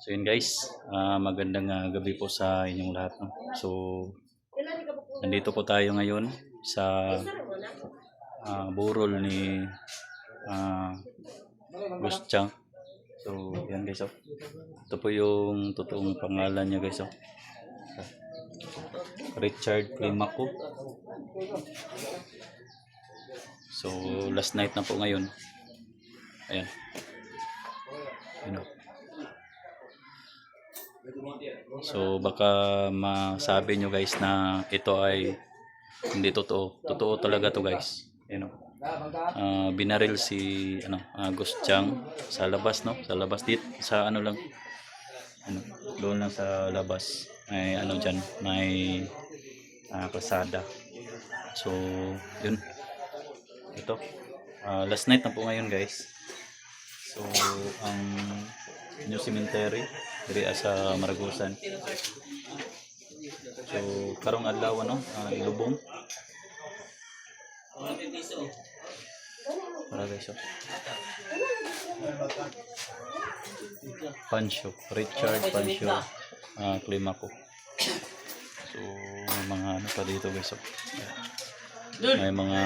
So yun guys, ah, magandang ah, gabi po sa inyong lahat. No? So, nandito po tayo ngayon sa ah, burol ni uh, Gustyang. So, yan guys. Oh. Ito po yung totoong pangalan niya guys. Oh. Richard Climaco. So, last night na po ngayon. Ayan. Ayan. oh. So baka masabi nyo guys na ito ay hindi totoo. Totoo talaga to guys. You know. Ah, binaril si ano, uh, Chang sa labas no, sa labas dit sa ano lang ano, doon lang sa labas. May ano diyan, may ah, kalsada. So, yun. Ito. Ah, last night na po ngayon guys. So, ang new cemetery diri sa Maragusan. So, karong adlaw no, uh, ilubong. Para guys. oh. Pancho, Richard Pancho, ah Climaco. So, may mga ano pa dito guys. oh. May mga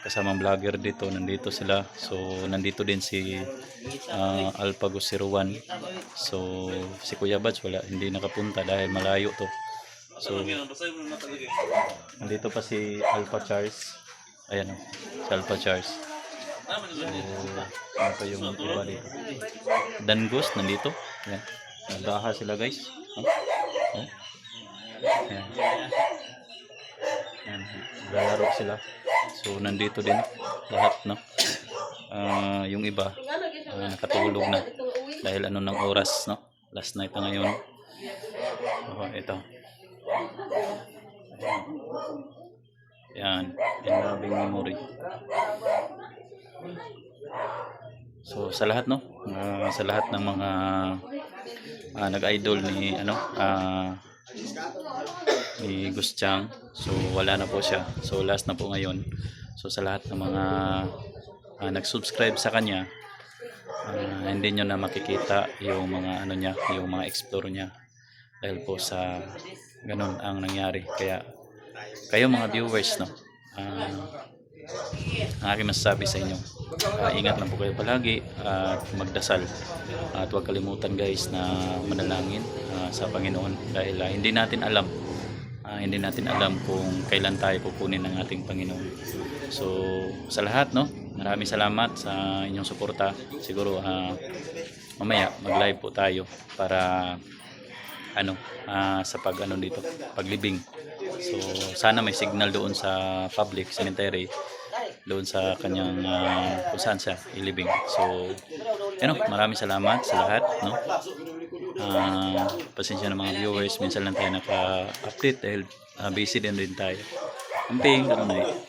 kasamang vlogger dito, nandito sila. So, nandito din si uh, Alpagos 01. So, si Kuya Bats wala, hindi nakapunta dahil malayo to. So, nandito pa si Alpha Charles. Ayan o, si Alpha Charles. So, ano pa yung iba dito? Dangos, nandito. Ayan. Nagdaha sila guys. Oh. Oh. Ayan. Ayan. Lalaro sila. So, nandito din lahat, no? Ah, yung iba, ah, nakatulog na. Dahil ano ng oras, no? Last night na ngayon. Oh, ito. Yan. In loving memory. So, sa lahat, no? Ah, sa lahat ng mga ah, nag-idol ni, ano, ah, ni Gustyang. So wala na po siya. So last na po ngayon. So sa lahat ng mga ah, nag-subscribe sa kanya, ah, hindi nyo na makikita yung mga ano niya, yung mga explore niya. Dahil po sa ganun ang nangyari. Kaya kayo mga viewers, no? ah, ang aking masasabi sa inyo, ah, ingat lang po kayo palagi at magdasal. At huwag kalimutan guys na manalangin ah, sa Panginoon dahil ah, hindi natin alam hindi natin alam kung kailan tayo kukunin ng ating Panginoon. So, sa lahat, no? Maraming salamat sa inyong suporta. Siguro, ah, mamaya, mag-live po tayo para, ano, ah, sa pag, ano dito, paglibing. So, sana may signal doon sa public cemetery doon sa kanyang ah, kung ilibing. So, ano, maraming salamat sa lahat, no? Ah, pasensya ng mga viewers, minsan lang tayo naka-update dahil ah, busy din din tayo. Na eh.